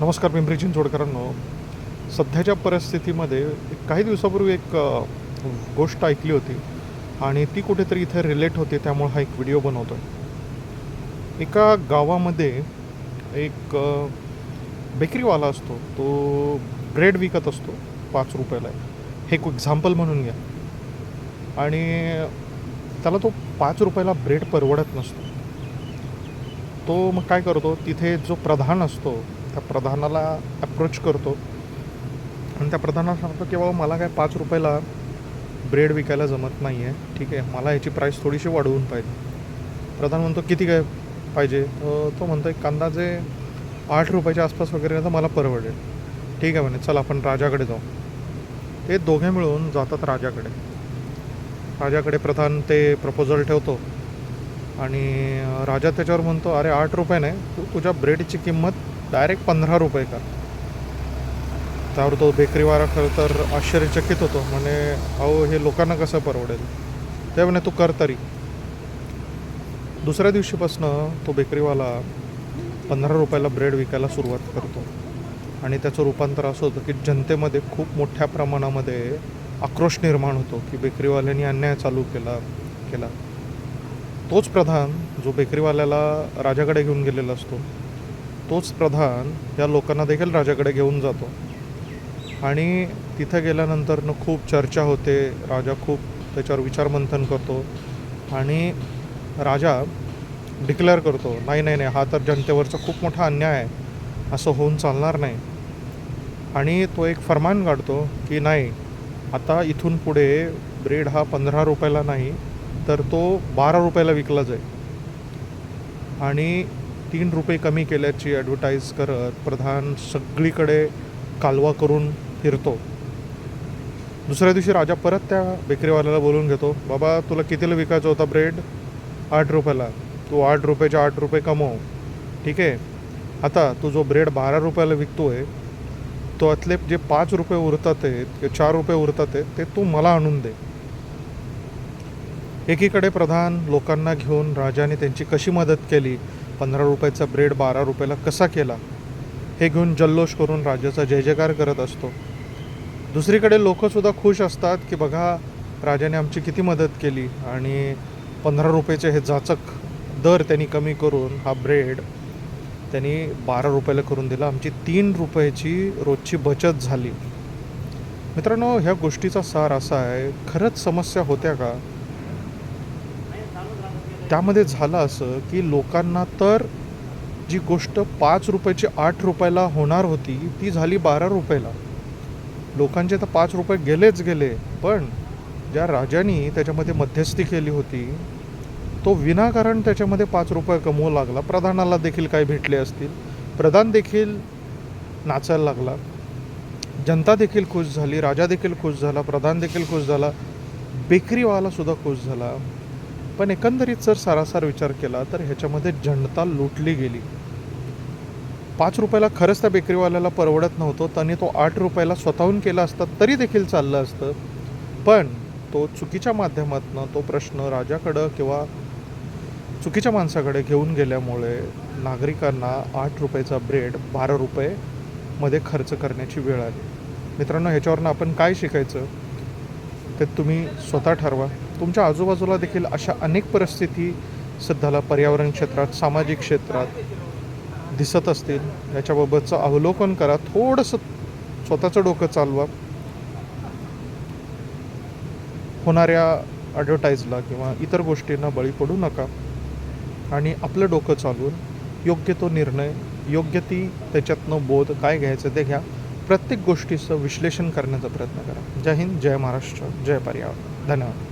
नमस्कार पिंपरी चिंचवडकरांनो. सध्याच्या परिस्थितीमध्ये एक काही दिवसापूर्वी एक गोष्ट ऐकली होती आणि ती कुठेतरी इथे रिलेट होते त्यामुळे हा एक व्हिडिओ बनवतो आहे एका गावामध्ये एक बेकरीवाला असतो तो ब्रेड विकत असतो पाच रुपयाला हे एक एक्झाम्पल म्हणून घ्या. आणि त्याला तो पाच रुपयाला ब्रेड परवडत नसतो. तो मग काय करतो तिथे जो प्रधान असतो त्या प्रधानाला अप्रोच करतो. आणि त्या प्रधानाला सांगतो की बाबा मला काय पाच रुपयाला ब्रेड विकायला जमत नाही आहे ठीक आहे मला याची प्राईस थोडीशी वाढवून पाहिजे. प्रधान म्हणतो किती काय पाहिजे? तर तो म्हणतो एक जे आठ रुपयाच्या आसपास वगैरे तर मला परवडेल. ठीक आहे म्हणे चल आपण राजाकडे जाऊ. ते दोघे मिळून जातात राजाकडे. राजाकडे प्रधान ते प्रपोजल ठेवतो. आणि राजा त्याच्यावर म्हणतो अरे आठ रुपये नाही तू तुझ्या ब्रेडची किंमत डायरेक्ट पंधरा रुपये कर त्यावर तो बेकरीवाला खरं तर आश्चर्यचकित होतो. म्हणे अहो हे लोकांना कसं परवडेल? ते म्हणे तू कर तरी. दुसऱ्या दिवशीपासनं तो बेकरीवाला पंधरा रुपयाला ब्रेड विकायला सुरुवात करतो. आणि त्याचं रूपांतर असं होतं की जनतेमध्ये खूप मोठ्या प्रमाणामध्ये आक्रोश निर्माण होतो की बेकरीवाल्यांनी अन्याय चालू केला केला. तोच प्रधान जो बेकरीवाल्याला राजाकडे घेऊन गेलेला असतो तोच प्रधान या लोकांना देखील राजाकडे घेऊन जातो. आणि तिथं गेल्यानंतर खूप चर्चा होते. राजा खूप त्याच्यावर विचारमंथन करतो. आणि राजा डिक्लेअर करतो नाही नाही नाही हा तर जनतेवरचा खूप मोठा अन्याय आहे. असं होऊन चालणार नाही. आणि तो एक फरमान काढतो की नाही आता इथून पुढे ब्रेड हा पंधरा रुपयाला नाही तर तो बारा रुपयाला विकला जाईल. आणि तीन रुपये कमी केल्याची ॲडव्हर्टाईज करत प्रधान सगळीकडे कालवा करून फिरतो. दुसऱ्या दिवशी राजा परत त्या बेकरीवाल्याला बोलून घेतो बाबा तुला कितीला विकायचा होता ब्रेड आठ रुपयाला. तू आठ रुपयाचे आठ रुपये कमव. ठीक आहे? आता तू जो ब्रेड बारा रुपयाला विकतो आहे तो आतले जे पाच रुपये उरतात आहेत किंवा चार रुपये उरतात आहेत ते तू मला आणून दे. एकीकडे प्रधान लोकांना घेऊन राजाने त्यांची कशी मदत केली पंधरा रुपयाचा ब्रेड बारा रुपयाला कसा केला? हे घेऊन जल्लोष करून राजाचा जय जयकार करत असतो. दुसरीकडे लोकंसुद्धा खुश असतात की बघा राजाने आमची किती मदत केली आणि पंधरा रुपयाचे हे जाचक दर त्यांनी कमी करून हा ब्रेड त्यांनी बारा रुपयाला करून दिला. आमची तीन रुपयाची रोजची बचत झाली. मित्रांनो ह्या गोष्टीचा सार असा आहे खरंच समस्या होत्या का? त्यामध्ये झालं असं की लोकांना तर जी गोष्ट पाच रुपयाची आठ रुपयाला होणार होती ती झाली बारा रुपयाला. लोकांचे तर पाच रुपये गेलेच गेले पण ज्या राजानी त्याच्यामध्ये मध्यस्थी केली होती तो विनाकारण त्याच्यामध्ये पाच रुपये कमवू लागला. प्रधानाला देखील काय भेटले असतील. प्रधान देखील नाचायला लागला. जनता देखील खुश झाली राजा देखील खुश झाला प्रधान देखील खुश झाला बेकरीवालासुद्धा खुश झाला. पण एकंदरीत जर सारासार विचार केला तर ह्याच्यामध्ये जनता लुटली गेली. पाच रुपयाला खरंच त्या बेकरीवाल्याला परवडत नव्हतं. त्याने तो आठ रुपयाला स्वतःहून केला असता तरी देखील चाललं असतं. पण तो चुकीच्या माध्यमातनं तो प्रश्न राजाकडं किंवा चुकीच्या माणसाकडे घेऊन गेल्यामुळे नागरिकांना आठ रुपयाचा ब्रेड बारा रुपये मध्ये खर्च करण्याची वेळ आली. मित्रांनो ह्याच्यावरनं आपण काय शिकायचं? ते तुम्ही स्वतः ठरवा. तुमच्या आजूबाजूला देखील अशा अनेक परिस्थिती सध्याला पर्यावरण क्षेत्रात सामाजिक क्षेत्रात दिसत असतील. याच्याबाबतचं अवलोकन करा. थोडंसं स्वतःचं डोकं चालवा. होणाऱ्या ॲडव्हर्टाईजला किंवा इतर गोष्टींना बळी पडू नका. आणि आपलं डोकं चालवून योग्य तो निर्णय योग्य ती त्याच्यातनं बोध काय घ्यायचं ते घ्या. प्रत्येक गोष्टीचं विश्लेषण करण्याचा प्रयत्न करा. जय हिंद जय महाराष्ट्र जय पर्यावरण. धन्यवाद.